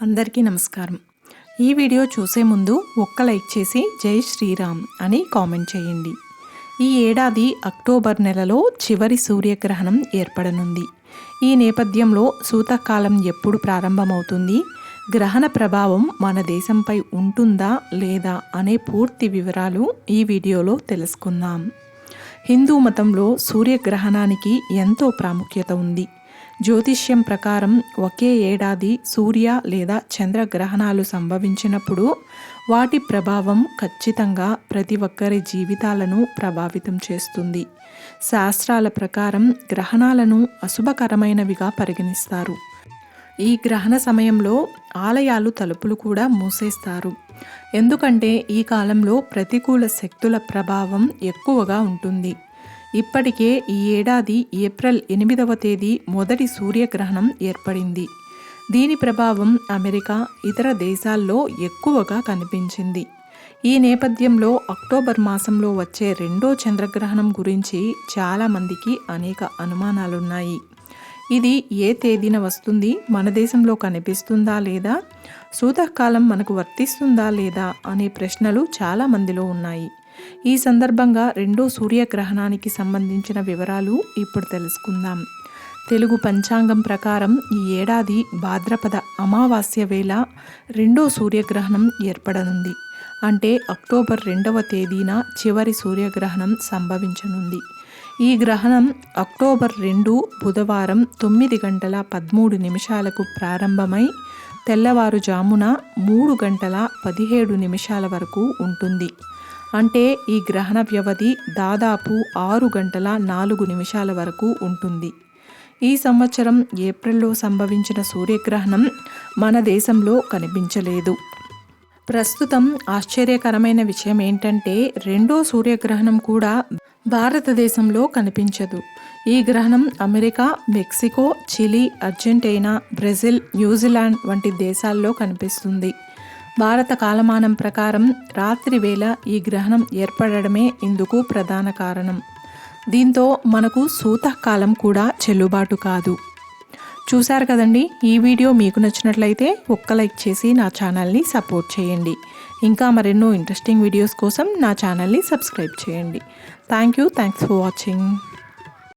అందరికీ నమస్కారం. ఈ వీడియో చూసే ముందు ఒక్క లైక్ చేసి జై శ్రీరామ్ అని కామెంట్ చేయండి. ఈ ఏడాది అక్టోబర్ నెలలో చివరి సూర్యగ్రహణం ఏర్పడనుంది. ఈ నేపథ్యంలో సూతకాలం ఎప్పుడు ప్రారంభమవుతుంది? గ్రహణ ప్రభావం మన దేశంపై ఉంటుందా లేదా అనే పూర్తి వివరాలు ఈ వీడియోలో తెలుసుకుందాం. హిందూ మతంలో సూర్యగ్రహణానికి ఎంతో ప్రాముఖ్యత ఉంది. జ్యోతిష్యం ప్రకారం ఒకే ఏడాది సూర్య లేదా చంద్రగ్రహణాలు సంభవించినప్పుడు వాటి ప్రభావం ఖచ్చితంగా ప్రతి ఒక్కరి జీవితాలను ప్రభావితం చేస్తుంది. శాస్త్రాల ప్రకారం గ్రహణాలను అశుభకరమైనవిగా పరిగణిస్తారు. ఈ గ్రహణ సమయంలో ఆలయాలు తలుపులు కూడా మూసేస్తారు. ఎందుకంటే ఈ కాలంలో ప్రతికూల శక్తుల ప్రభావం ఎక్కువగా ఉంటుంది. ఇప్పటికే ఈ ఏడాది ఏప్రిల్ ఎనిమిదవ తేదీ మొదటి సూర్యగ్రహణం ఏర్పడింది. దీని ప్రభావం అమెరికా ఇతర దేశాల్లో ఎక్కువగా కనిపించింది. ఈ నేపథ్యంలో అక్టోబర్ మాసంలో వచ్చే రెండో చంద్రగ్రహణం గురించి చాలామందికి అనేక అనుమానాలున్నాయి. ఇది ఏ తేదీన వస్తుంది? మన దేశంలో కనిపిస్తుందా లేదా? సూతకాలం మనకు వర్తిస్తుందా లేదా? అనే ప్రశ్నలు చాలా మందిలో ఉన్నాయి. ఈ సందర్భంగా రెండో సూర్యగ్రహణానికి సంబంధించిన వివరాలు ఇప్పుడు తెలుసుకుందాం. తెలుగు పంచాంగం ప్రకారం ఈ ఏడాది భాద్రపద అమావాస్య వేళ రెండో సూర్యగ్రహణం ఏర్పడనుంది. అంటే అక్టోబర్ రెండవ తేదీన చివరి సూర్యగ్రహణం సంభవించనుంది. ఈ గ్రహణం అక్టోబర్ రెండు బుధవారం తొమ్మిది గంటల పదమూడు నిమిషాలకు ప్రారంభమై తెల్లవారుజామున మూడు గంటల పదిహేడు నిమిషాల వరకు ఉంటుంది. అంటే ఈ గ్రహణ వ్యవధి దాదాపు ఆరు గంటల నాలుగు నిమిషాల వరకు ఉంటుంది. ఈ సంవత్సరం ఏప్రిల్లో సంభవించిన సూర్యగ్రహణం మన దేశంలో కనిపించలేదు. ప్రస్తుతం ఆశ్చర్యకరమైన విషయం ఏంటంటే రెండో సూర్యగ్రహణం కూడా భారతదేశంలో కనిపించదు. ఈ గ్రహణం America Mexico Chile Argentina Brazil New Zealand వంటి దేశాల్లో కనిపిస్తుంది. భారత కాలమానం ప్రకారం రాత్రి వేళ ఈ గ్రహణం ఏర్పడడమే ఇందుకు ప్రధాన కారణం. దీంతో మనకు సూతకాలం కూడా చెల్లుబాటు కాదు. చూశారు కదండి? ఈ వీడియో మీకు నచ్చినట్లయితే ఒక్క లైక్ చేసి నా ఛానల్ని సపోర్ట్ చేయండి. ఇంకా మరెన్నో ఇంట్రెస్టింగ్ వీడియోస్ కోసం నా ఛానల్ని సబ్స్క్రైబ్ చేయండి. Thank you. Thanks for watching.